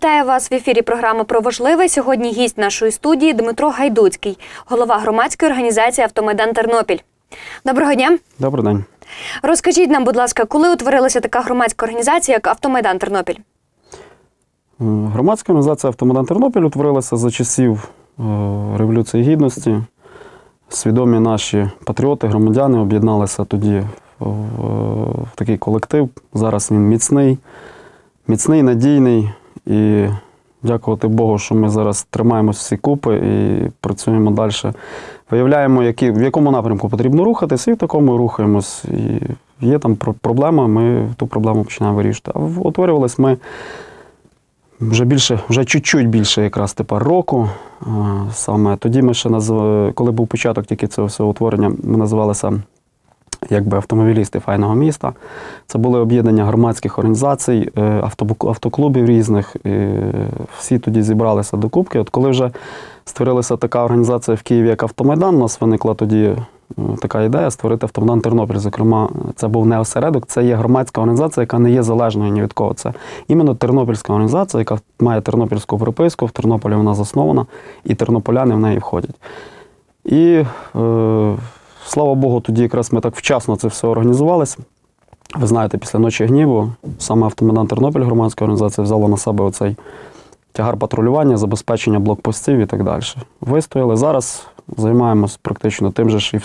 Вітаю вас в ефірі програми про важливе. Сьогодні гість нашої студії Дмитро Гайдуцький, голова громадської організації Автомайдан Тернопіль. Доброго дня. Добрий день. Розкажіть нам, будь ласка, коли утворилася така громадська організація, як Автомайдан Тернопіль? Е, Громадська організація Автомайдан Тернопіль утворилася за часів е, Революції Гідності. Свідомі наші патріоти, громадяни об'єдналися тоді в, в такий колектив. Зараз він міцний, міцний, надійний. І дякувати Богу, що ми зараз тримаємось всі купи і працюємо далі. Виявляємо, які, в якому напрямку потрібно рухатися, і в такому рухаємось. І є там проблема, ми ту проблему починаємо вирішувати. А утворювались ми вже більше, вже чуть-чуть більше якраз тепер року. Саме тоді ми ще назв... коли був початок тільки цього всього утворення, ми називалися якби автомобілісти файного міста. Це були об'єднання громадських організацій, е, автоклубів різних. Всі тоді зібралися до кубки. От коли вже створилася така організація в Києві, як Автомайдан, у нас виникла тоді е, така ідея створити Автомайдан Тернопіль. Зокрема, це був не осередок, це є громадська організація, яка не є залежною ні від кого. Це іменно тернопільська організація, яка має тернопільську приписку, в Тернополі вона заснована, і тернополяни в неї входять. І е, слава Богу, тоді якраз ми так вчасно це все організувалися. Ви знаєте, після ночі гніву саме Автомайдан Тернопіль, громадська організація, взяла на себе оцей тягар патрулювання, забезпечення блокпостів і так далі. Вистояли. Зараз займаємось практично тим же, що,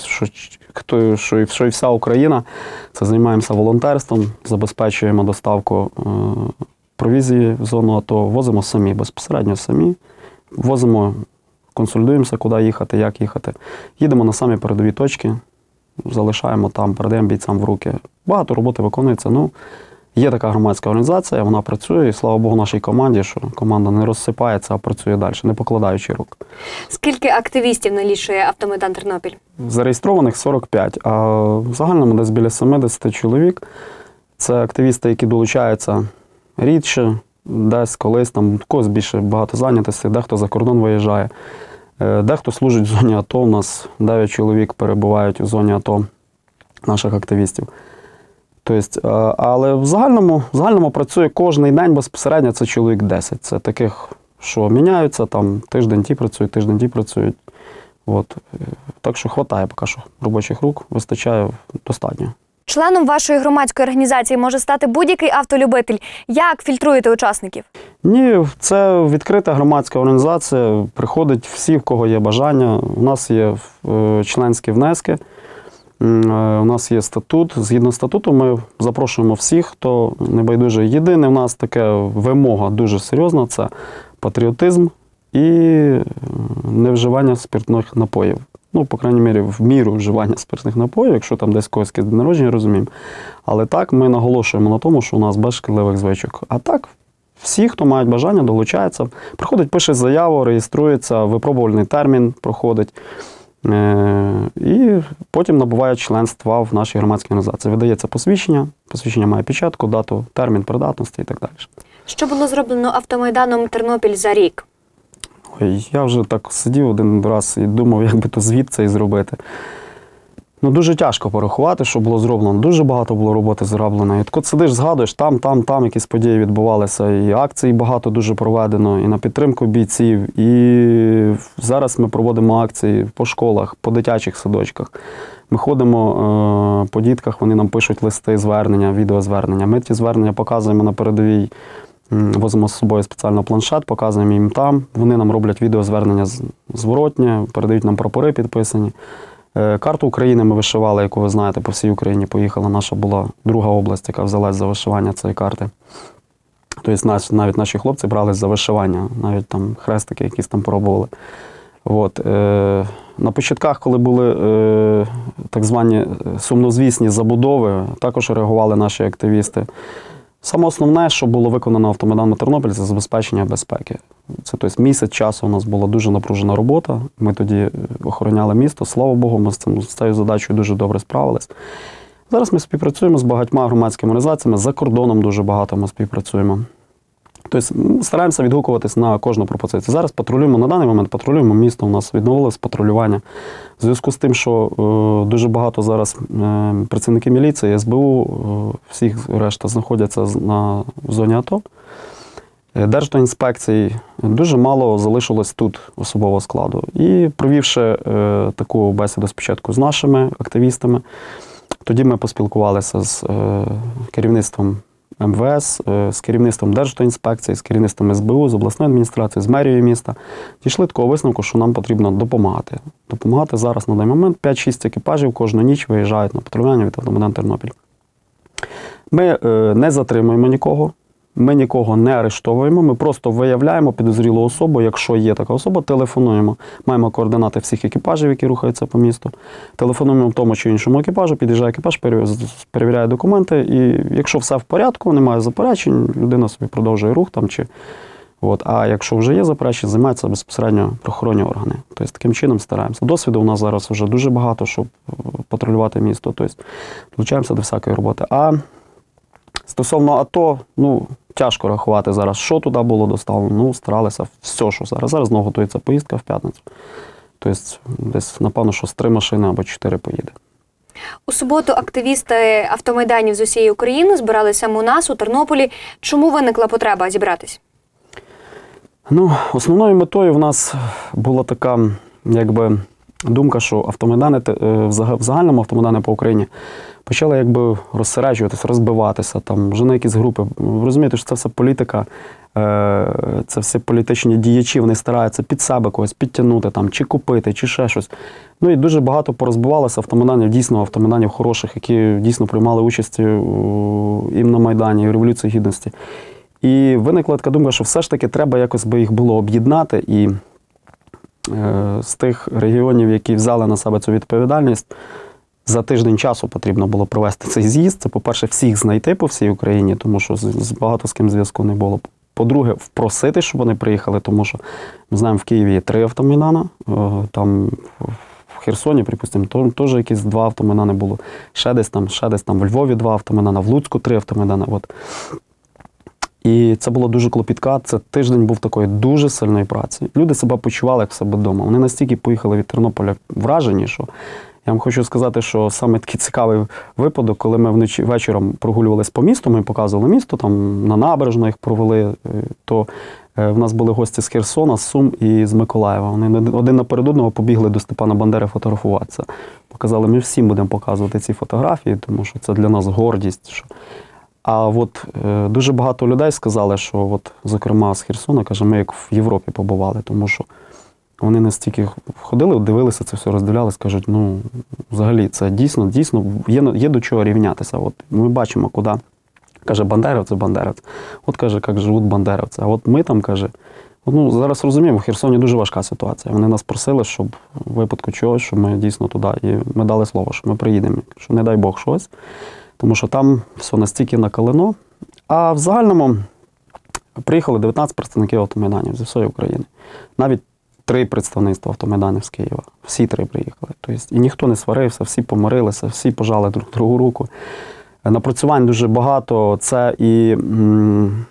хто- що, що і вся Україна. Це займаємося волонтерством, забезпечуємо доставку е, провізії в зону АТО, возимо самі, безпосередньо самі. Возимо, консультуємося, куди їхати, як їхати. Їдемо на самі передові точки, залишаємо там, передаємо бійцям в руки. Багато роботи виконується. Ну, Є така громадська організація, вона працює, і слава Богу, нашій команді, що команда не розсипається, а працює далі, не покладаючи рук. Скільки активістів налічує Автомайдан Тернопіль? Зареєстрованих 45, а в загальному десь біля 70 чоловік. Це активісти, які долучаються рідше, десь колись, там когось більше багато зайнятостей, дехто за кордон виїжджає, Е, дехто служить в зоні АТО. У нас 9 чоловік перебувають у зоні АТО наших активістів. Тобто, е, але в загальному, в загальному працює кожен день безпосередньо це чоловік 10. Це таких, що міняються, там тиждень ті працюють, тиждень ті працюють. От. Е, Так що вистачає поки що робочих рук, вистачає достатньо. Членом вашої громадської організації може стати будь-який автолюбитель. Як фільтруєте учасників? Ні, це відкрита громадська організація. Приходять всі, в кого є бажання. У нас є е, членські внески. Е, У нас є статут. Згідно статуту, ми запрошуємо всіх, хто небайдуже. Єдине, в нас таке вимога дуже серйозна це патріотизм і е, невживання спиртних напоїв. Ну, по крайній мірі, в міру вживання спиртних напоїв, якщо там десь когось день народження, розуміємо. Але так ми наголошуємо на тому, що у нас без шкідливих звичок. А так, всі, хто мають бажання, долучаються. Приходить, пише заяву, реєструється, випробувальний термін проходить. Е, І потім набуває членства в нашій громадській організації. Видається посвідчення, посвідчення має печатку, дату, термін придатності і так далі. Що було зроблено Автомайданом Тернопіль за рік? Ой, я вже так сидів один раз і думав, як би то звіт цей зробити. Ну, дуже тяжко порахувати, що було зроблено. Дуже багато було роботи зроблено. І от сидиш, згадуєш, там, там, там якісь події відбувалися, і акцій багато дуже проведено, і на підтримку бійців. І зараз ми проводимо акції по школах, по дитячих садочках. Ми ходимо е, по дітках, вони нам пишуть листи, звернення, відеозвернення. Ми ті звернення показуємо на передовій. Возимо з собою спеціально планшет, показуємо їм там. Вони нам роблять відеозвернення зворотнє, передають нам прапори підписані. Е, Карту України ми вишивали, яку ви знаєте, по всій Україні поїхала. Наша була друга область, яка взялась за вишивання цієї карти. Тобто навіть наші хлопці брались за вишивання, навіть там хрестики якісь там пробували. От, е, на початках, коли були е, так звані сумнозвісні забудови, також реагували наші активісти. Саме основне, що було виконано автомайданом Тернопіль, це забезпечення безпеки. Це тобто, місяць часу у нас була дуже напружена робота. Ми тоді е, охороняли місто. Слава Богу, ми з цим з цією задачею дуже добре справились. Зараз ми співпрацюємо з багатьма громадськими організаціями, за кордоном дуже багато ми співпрацюємо. Тобто стараємося відгукуватись на кожну пропозицію. Зараз патрулюємо на даний момент, патрулюємо місто. У нас відновилось патрулювання. В зв'язку з тим, що е, дуже багато зараз е, працівники міліції, СБУ, е, всіх решта знаходяться на в зоні АТО. е, Держдоінспекцій. Дуже мало залишилось тут особового складу. І провівши е, таку бесіду спочатку з нашими активістами, тоді ми поспілкувалися з е, керівництвом МВС, е, з керівництвом Держтоінспекції, з керівництвом СБУ, з обласної адміністрації, з мерією міста. Дійшли такого висновку, що нам потрібно допомагати. Допомагати зараз на даний момент 5-6 екіпажів кожну ніч виїжджають на патрулювання від автомобіля Тернопіль. Ми е, не затримуємо нікого, ми нікого не арештовуємо, ми просто виявляємо підозрілу особу. Якщо є така особа, телефонуємо. Маємо координати всіх екіпажів, які рухаються по місту. Телефонуємо тому чи іншому екіпажу, під'їжджає екіпаж, перевіряє документи. І якщо все в порядку, немає заперечень, людина собі продовжує рух там чи. От, а якщо вже є заперечення, займаються безпосередньо правоохоронні органи. Тобто таким чином стараємося. Досвіду у нас зараз вже дуже багато, щоб е, патрулювати місто. Тобто долучаємося до всякої роботи. А стосовно АТО, ну тяжко рахувати зараз, що туди було доставлено. Ну, старалися все, що зараз. Зараз знову готується поїздка в п'ятницю. Тобто, десь, напевно, що з три машини або чотири поїде. У суботу активісти автомайданів з усієї України збиралися у нас у Тернополі. Чому виникла потреба зібратись? Ну, основною метою в нас була така, якби, думка, що автомайдани е, в в загальному автомайдани по Україні почали якби розсереджуватися, розбиватися, там, вже на якісь групи. Ви розумієте, що це все політика, е, це все політичні діячі, вони стараються під себе когось підтягнути, там, чи купити, чи ще щось. Ну і дуже багато порозбивалося автомайданів, дійсно автомайданів хороших, які дійсно приймали участь і на Майдані, і в Революції Гідності. І виникла така думка, що все ж таки треба якось би їх було об'єднати. І е, з тих регіонів, які взяли на себе цю відповідальність, за тиждень часу потрібно було провести цей з'їзд. Це, по-перше, всіх знайти по всій Україні, тому що з, багато з ким зв'язку не було. По-друге, впросити, щоб вони приїхали, тому що ми знаємо, в Києві є три автомайдана, е, там в Херсоні, припустимо, теж якісь два автомайдани було. Ще десь там, ще десь там в Львові два автомайдана, в Луцьку три автомайдани. От. І це було дуже клопітка. Це тиждень був такої дуже сильної праці. Люди себе почували як в себе вдома. Вони настільки поїхали від Тернополя вражені, що я вам хочу сказати, що саме такий цікавий випадок, коли ми вночі вечором прогулювалися по місту, ми показували місто, там на набережну їх провели. е, То е, в нас були гості з Херсона, з Сум і з Миколаєва. Вони один наперед одного побігли до Степана Бандери фотографуватися. Показали, ми всім будемо показувати ці фотографії, тому що це для нас гордість. Що а от е, дуже багато людей сказали, що, от, зокрема, з Херсона, каже, ми як в Європі побували, тому що вони настільки ходили, дивилися це все, роздивлялися, кажуть, ну, взагалі, це дійсно, дійсно є, є до чого рівнятися. От ми бачимо, куди. Каже, бандерівці, бандерівці. От каже, як живуть бандерівці. А от ми там, каже, ну, зараз розуміємо, в Херсоні дуже важка ситуація. Вони нас просили, щоб в випадку чогось, щоб ми дійсно туди. І ми дали слово, що ми приїдемо, що не дай Бог щось тому що там все настільки накалено. А в загальному приїхали 19 представників автомайданів зі всієї України. Навіть три представництва автомайданів з Києва. Всі три приїхали. Тобто, і ніхто не сварився, всі помирилися, всі пожали друг другу руку. Напрацювань дуже багато. Це і м,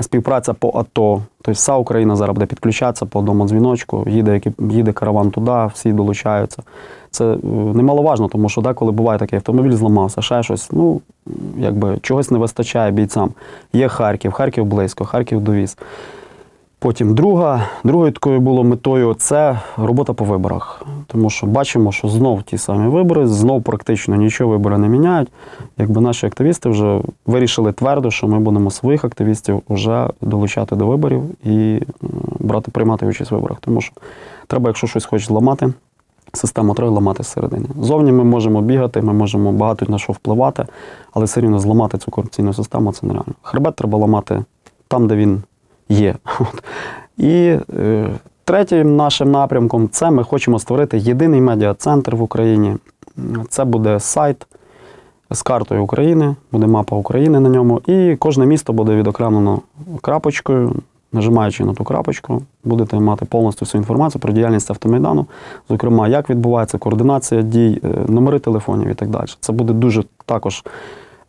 співпраця по АТО. Тобто вся Україна зараз буде підключатися по одному дзвіночку, їде, їде караван туди, всі долучаються. Це е, немаловажно, тому що деколи буває такий автомобіль зламався, ще щось. Ну, якби чогось не вистачає бійцям. Є Харків, Харків близько, Харків довіз. Потім друга, другою такою було метою це робота по виборах. Тому що бачимо, що знов ті самі вибори, знов практично нічого вибори не міняють. Якби наші активісти вже вирішили твердо, що ми будемо своїх активістів вже долучати до виборів і брати, приймати участь в виборах. Тому що треба, якщо щось хочеш зламати, систему треба ламати зсередини. Зовні ми можемо бігати, ми можемо багато на що впливати, але все рівно зламати цю корупційну систему це нереально. Хребет треба ламати там, де він є. І е, третім нашим напрямком це ми хочемо створити єдиний медіа-центр в Україні. Це буде сайт з картою України, буде мапа України на ньому, і кожне місто буде відокремлено крапочкою. Нажимаючи на ту крапочку, будете мати повністю всю інформацію про діяльність автомайдану, зокрема, як відбувається координація дій, е, номери телефонів і так далі. Це буде дуже також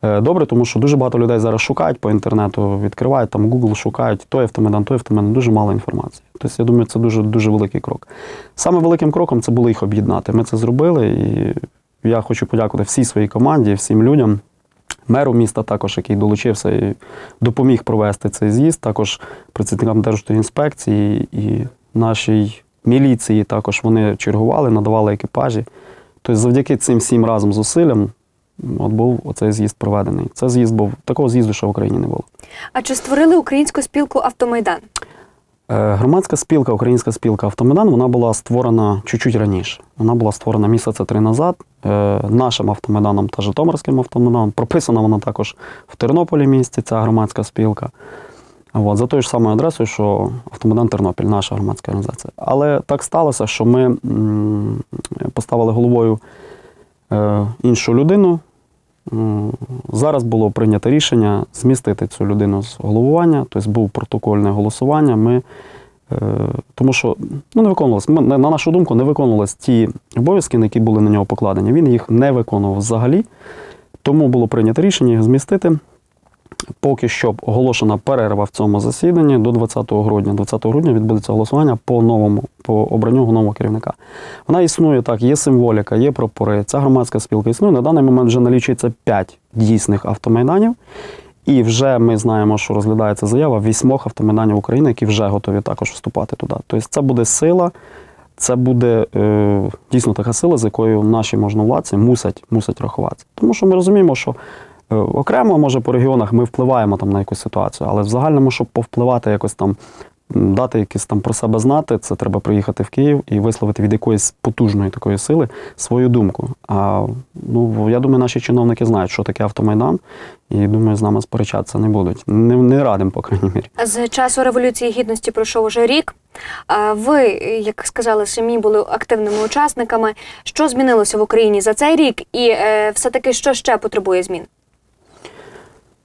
добре, тому що дуже багато людей зараз шукають по інтернету, відкривають там Google, шукають той автомайдан, той автомайдан, дуже мало інформації. Тобто, я думаю, це дуже дуже великий крок. Саме великим кроком це було їх об'єднати. Ми це зробили, і я хочу подякувати всій своїй команді, всім людям, меру міста, також який долучився і допоміг провести цей з'їзд, також працівникам Держінспекції і нашій міліції також вони чергували, надавали екіпажі. Тобто, завдяки цим всім разом зусиллям от був оцей з'їзд проведений. Це з'їзд був такого з'їзду, що в Україні не було. А чи створили українську спілку Автомайдан? Е, Громадська спілка, українська спілка Автомайдан, вона була створена чуть-чуть раніше. Вона була створена місяця три назад е, нашим автомайданом та Житомирським автомайданом. Прописана вона також в Тернополі місті, ця громадська спілка. От, за тою ж самою адресою, що Автомайдан Тернопіль, наша громадська організація. Але так сталося, що ми м, поставили головою іншу людину. Зараз було прийнято рішення змістити цю людину з головування, тобто був протокольне голосування. Ми, е, тому що ну, не виконувалось, на нашу думку, не виконувалися ті обов'язки, які були на нього покладені. Він їх не виконував взагалі. Тому було прийнято рішення їх змістити. Поки що оголошена перерва в цьому засіданні до 20 грудня. 20 грудня відбудеться голосування по новому, по обранню нового керівника. Вона існує так, є символіка, є прапори. Ця громадська спілка існує. На даний момент вже налічується 5 дійсних автомайданів. І вже ми знаємо, що розглядається заява вісьмох автомайданів України, які вже готові також вступати туди. Тобто це буде сила, це буде е, дійсно така сила, з якою наші можновладці мусять, мусять рахуватися. Тому що ми розуміємо, що окремо, може, по регіонах ми впливаємо там на якусь ситуацію, але в загальному, щоб повпливати якось там, дати якісь там про себе знати, це треба приїхати в Київ і висловити від якоїсь потужної такої сили свою думку. А ну, я думаю, наші чиновники знають, що таке автомайдан, і думаю, з нами сперечатися не будуть. Не, не радим, по крайній мірі. З часу Революції Гідності пройшов уже рік. А Ви, як сказали, самі були активними учасниками. Що змінилося в Україні за цей рік? І е, все-таки що ще потребує змін?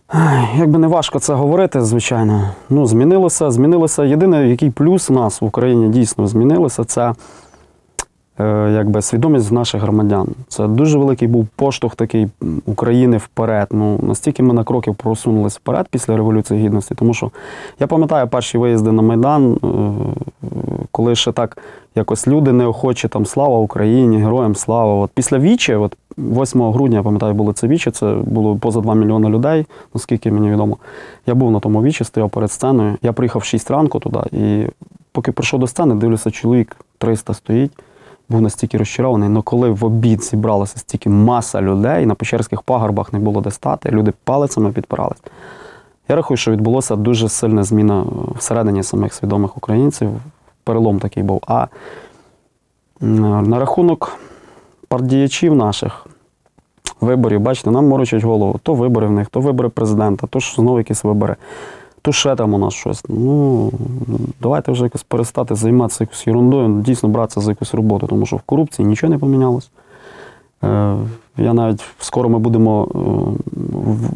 Ай, Якби не важко це говорити, звичайно. Ну, змінилося, змінилося. Єдине, який плюс у нас в Україні дійсно змінилося, це е, якби свідомість наших громадян. Це дуже великий був поштовх такий України вперед. Ну, настільки ми на кроків просунулися вперед після Революції Гідності, тому що я пам'ятаю перші виїзди на Майдан, е, коли ще так якось люди неохочі там слава Україні, героям слава. От після Вічі, от 8 грудня, я пам'ятаю, було це Вічі, це було поза 2 мільйони людей, наскільки мені відомо. Я був на тому Вічі, стояв перед сценою. Я приїхав 6 ранку туди, і поки прийшов до сцени, дивлюся, чоловік 300 стоїть. Був настільки розчарований, але коли в обід зібралося стільки маса людей, на Печерських пагорбах не було де стати, люди палицями підпирались. Я рахую, що відбулося дуже сильна зміна всередині самих свідомих українців. Перелом такий був. А на рахунок партдіячів наших виборів, бачите, нам морочать голову. То вибори в них, то вибори президента, то ж знову якісь вибори, то ще там у нас щось. Ну, давайте вже якось перестати займатися якоюсь ерундою, дійсно братися за якусь роботу, тому що в корупції нічого не помінялось. Е, Я навіть скоро ми будемо е,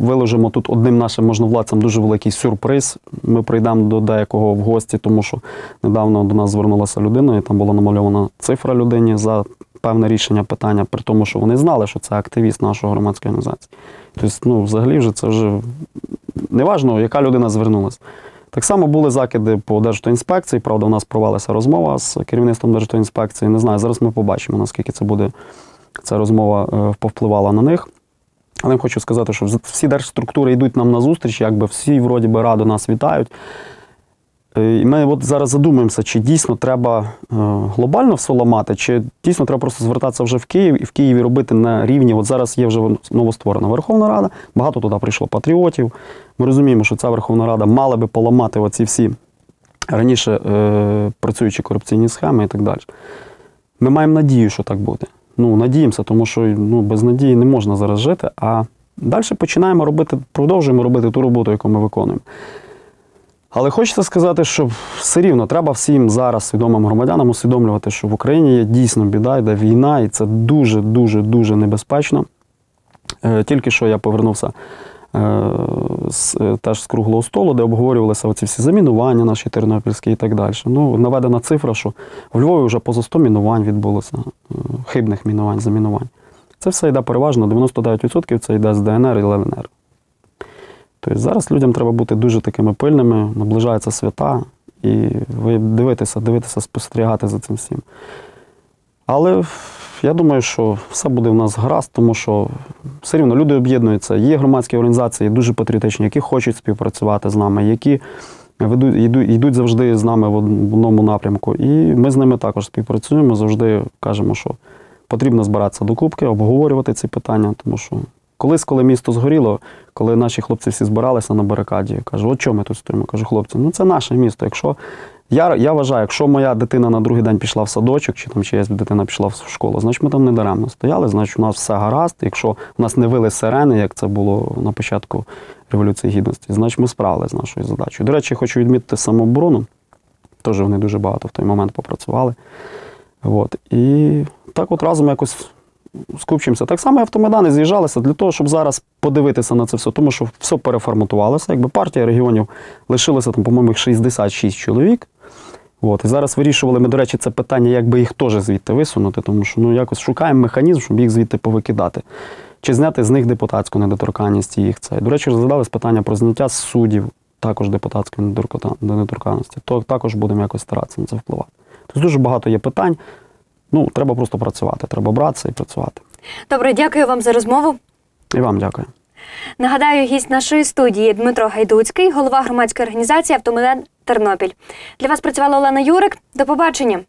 виложимо тут одним нашим можновладцям дуже великий сюрприз. Ми прийдемо до деякого в гості, тому що недавно до нас звернулася людина, і там була намальована цифра людині за певне рішення питання, при тому, що вони знали, що це активіст нашої громадської організації. Тобто, ну, взагалі, вже це вже неважно, яка людина звернулася. Так само були закиди по Держтоінспекції. Правда, у нас провалася розмова з керівництвом Держтоінспекції. Не знаю, зараз ми побачимо, наскільки це буде ця розмова е, повпливала на них. Але я хочу сказати, що всі держструктури йдуть нам на зустріч, якби всі вроді би радо нас вітають. Е, І ми от зараз задумаємося, чи дійсно треба е, глобально все ламати, чи дійсно треба просто звертатися вже в Київ і в Києві робити на рівні. От зараз є вже новостворена Верховна Рада, багато туди прийшло патріотів. Ми розуміємо, що ця Верховна Рада мала би поламати оці всі раніше е, працюючі корупційні схеми і так далі. Ми маємо надію, що так буде. Ну, надіємося, тому що ну, без надії не можна зараз жити. А далі починаємо робити, продовжуємо робити ту роботу, яку ми виконуємо. Але хочеться сказати, що все рівно треба всім зараз свідомим громадянам усвідомлювати, що в Україні є дійсно біда, йде війна, і це дуже, дуже, дуже небезпечно. Е, Тільки що я повернувся е, е, теж з круглого столу, де обговорювалися оці всі замінування наші тернопільські і так далі. Ну, наведена цифра, що в Львові вже поза 100 мінувань відбулося, хибних мінувань, замінувань. Це все йде переважно, 99% це йде з ДНР і ЛНР. Тобто зараз людям треба бути дуже такими пильними, наближаються свята, і ви дивитися, дивитися, спостерігати за цим всім. Але я думаю, що все буде в нас гаразд, тому що все рівно люди об'єднуються. Є громадські організації дуже патріотичні, які хочуть співпрацювати з нами, які ведуть, йдуть, йдуть завжди з нами в одному напрямку. І ми з ними також співпрацюємо, завжди кажемо, що потрібно збиратися до кубки, обговорювати ці питання, тому що колись, коли місто згоріло, коли наші хлопці всі збиралися на барикаді, кажу, от чого ми тут стоїмо? Кажу, хлопці, ну це наше місто. Якщо я, я вважаю, якщо моя дитина на другий день пішла в садочок, чи там чиясь дитина пішла в школу, значить ми там не даремно стояли, значить у нас все гаразд. Якщо у нас не вили сирени, як це було на початку Революції Гідності, значить ми справилися з нашою задачею. До речі, хочу відмітити самооборону. Теж вони дуже багато в той момент попрацювали. От. І так от разом якось скупчимося. Так само і автомайдани з'їжджалися для того, щоб зараз подивитися на це все, тому що все переформатувалося. Якби партія регіонів лишилася там, по-моєму, 66 чоловік. От, і зараз вирішували ми, до речі, це питання, як би їх теж звідти висунути, тому що ну, якось шукаємо механізм, щоб їх звідти повикидати. Чи зняти з них депутатську недоторканність їх це. До речі, розглядались питання про зняття з суддів також депутатської недоторка- недоторканності. То також будемо якось старатися на це впливати. Тобто дуже багато є питань. Ну, треба просто працювати. Треба братися і працювати. Добре, дякую вам за розмову. І вам дякую. Нагадаю, гість нашої студії Дмитро Гайдуцький, голова громадської організації Автомобіль Тернопіль. Для вас працювала Олена Юрик. До побачення.